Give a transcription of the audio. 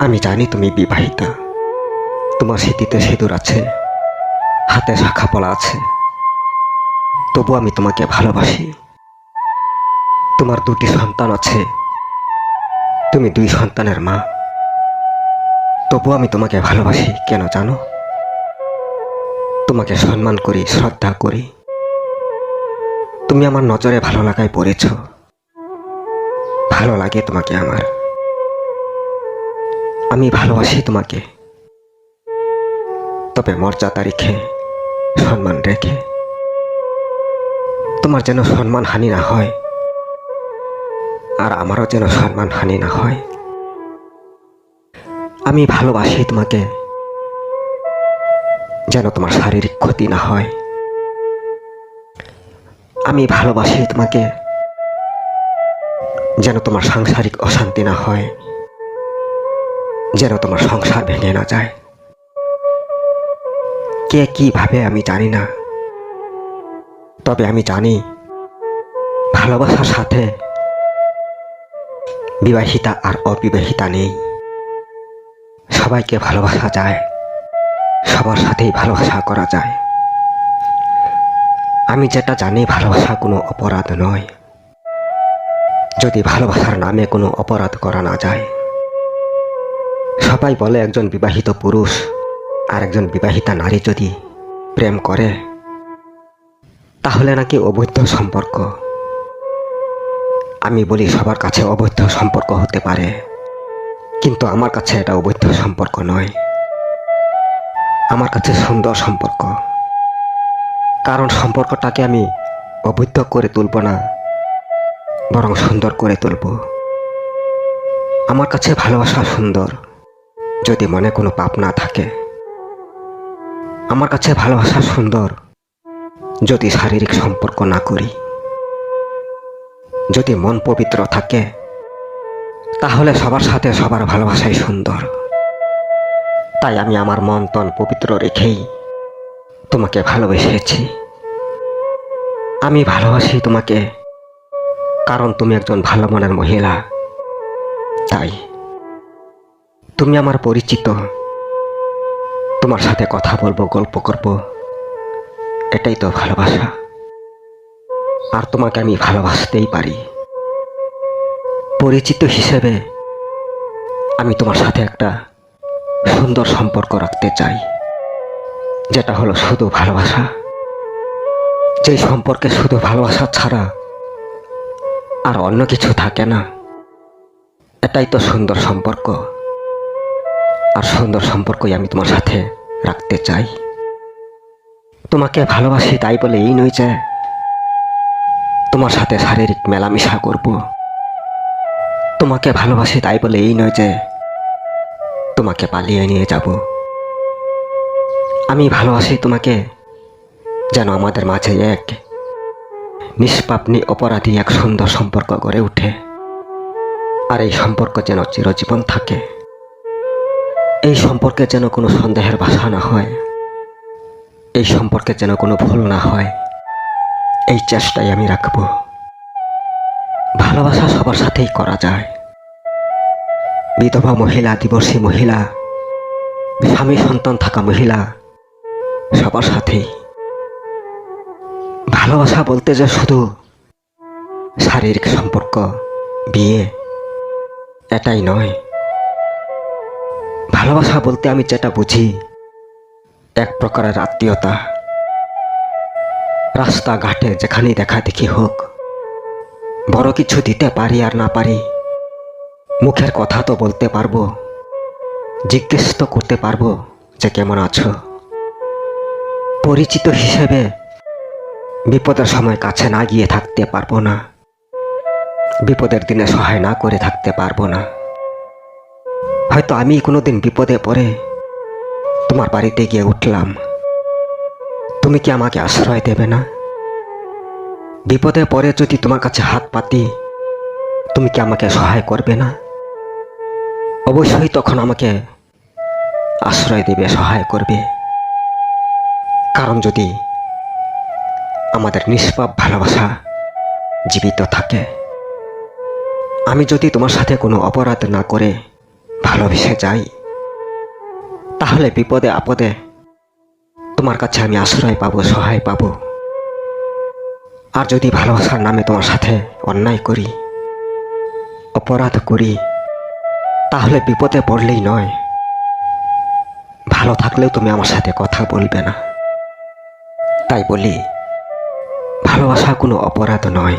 আমি জানি তুমি বিবাহিতা। তোমার স্মৃতিতে সিঁদুর আছে, হাতে শাখা পলা আছে। তবু আমি তোমাকে ভালোবাসি। তোমার দুটি সন্তান আছে, তুমি দুই সন্তানের মা। তবু আমি তোমাকে ভালোবাসি, কেন জানো? তোমাকে সম্মান করি, শ্রদ্ধা করি। তুমি আমার নজরে ভালো লাগায় পড়েছ। ভালো লাগে তোমাকে আমার। আমি ভালোবাসি তোমাকে। তবে মর্যাদা রেখে, সম্মান রেখে, তোমার যেন সম্মান হানি না হয়, আর আমারও যেন সম্মান হানি না হয়। আমি ভালোবাসি তোমাকে, যেন তোমার শারীরিক ক্ষতি না হয়। আমি ভালোবাসি তোমাকে, যেন তোমার সাংসারিক অশান্তি না হয়। যেন তোমার সংসার ভেঙে না যায়। কে কি ভাবে আমি জানি না। তবে আমি জানি, ভালোবাসার সাথে বিবাহিতা আর অবিবাহিতা নেই। সবাইকে ভালোবাসা যায়, সবার সাথেই ভালোবাসা করা যায়। আমি যেটা জানি, ভালোবাসা কোনো অপরাধ নয়। যদি ভালোবাসার নামে কোনো অপরাধ করা না যায় সবাই বলে একজন বিবাহিত পুরুষ আর একজন বিবাহিতা নারী যদি প্রেম করে, তাহলে নাকি অবৈধ সম্পর্ক। আমি বলি সবার কাছে অবৈধ সম্পর্ক হতে পারে, কিন্তু আমার কাছে এটা অবৈধ সম্পর্ক নয়। আমার কাছে সুন্দর সম্পর্ক, কারণ সম্পর্কটাকে আমি অবৈধ করে তুলব না, বরং সুন্দর করে তুলব। আমার কাছে ভালোবাসা সুন্দর যদি মনে কোনো পাপ না থাকে। আমার কাছে ভালোবাসা সুন্দর। যদি শারীরিক সম্পর্ক না করি। যদি মন পবিত্র থাকে, তাহলে সবার সাথে সবার ভালোবাসাই সুন্দর। তাই আমি আমার মন তন পবিত্র রেখেই তোমাকে ভালোবেসেছি। আমি ভালোবাসি তোমাকে, কারণ তুমি একজন ভালো মনের মহিলা। তাই তুমি আমার পরিচিত। তোমার সাথে কথা বলব, গল্প করব। এটাই তো ভালোবাসা। আর তোমাকে আমি ভালোবাসতেই পারি। পরিচিত হিসেবে আমি তোমার সাথে একটা সুন্দর সম্পর্ক রাখতে চাই। যেটা হলো শুধু ভালোবাসা। যেই সম্পর্কে শুধু ভালোবাসা ছাড়া আর অন্য কিছু থাকে না, এটাই তো সুন্দর সম্পর্ক। আর সুন্দর সম্পর্কই আমি তোমার সাথে রাখতে চাই। তোমাকে ভালোবাসি তাই বলে এই নয় যে তোমার সাথে শারীরিক মেলামেশা করব। তোমাকে ভালোবাসি তাই বলে এই নয় যে তোমাকে পালিয়ে নিয়ে যাব। আমি ভালোবাসি তোমাকে যেন আমাদের মাঝে এক নিষ্পাপনি অপরাধী এক সুন্দর সম্পর্ক গড়ে ওঠে আর এই সম্পর্ক যেন চিরজীবন থাকে। এই সম্পর্কে যেন কোনো সন্দেহের ভাষা না হয়, এই সম্পর্কে যেন কোনো ভুল না হয়, এই চেষ্টাই আমি রাখব। ভালোবাসা সবার সাথেই করা যায়। বিধবা মহিলা, দিবসী মহিলা, স্বামী সন্তান থাকা মহিলা, সবার সাথেই। ভালোবাসা বলতে যে শুধু শারীরিক সম্পর্ক, বিয়ে, এটাই নয়। ভালোবাসা বলতে আমি যেটা বুঝি, এক প্রকারের আত্মীয়তা। রাস্তাঘাটে যেখানেই দেখা দেখি হোক, বড় কিছু দিতে পারি আর না পারি, মুখের কথা তো বলতে পারব, জিজ্ঞেস তো করতে পারব যে কেমন আছো। পরিচিত হিসেবে বিপদের সময় কাছে না গিয়ে থাকতে পারব না, বিপদের দিনে সহায় না করে থাকতে পারব না। হয়তো আমি কোনোদিন বিপদে পড়ে তোমার বাড়িতে গিয়ে উঠলাম। তুমি কি আমাকে আশ্রয় দেবে না? বিপদে পড়ে যদি তোমার কাছে হাত পাতি, তুমি কি আমাকে সহায় করবে না? অবশ্যই তখন আমাকে আশ্রয় দেবে, সহায় করবে। কারণ যদি আমাদের নিষ্পাপ ভালোবাসা জীবিত থাকে, আমি যদি তোমার সাথে কোনো অপরাধ না করে ভালোবেসে যাই, তাহলে বিপদে আপদে তোমার কাছে আমি আশ্রয় পাবো, সহায় পাবো। আর যদি ভালোবাসার নামে তোমার সাথে অন্যায় করি, অপরাধ করি, তাহলে বিপদে পড়লেই নয়। ভালো থাকলেও তুমি আমার সাথে কথা বলবে না। তাই বলি, ভালোবাসা কোনো অপরাধ নয়।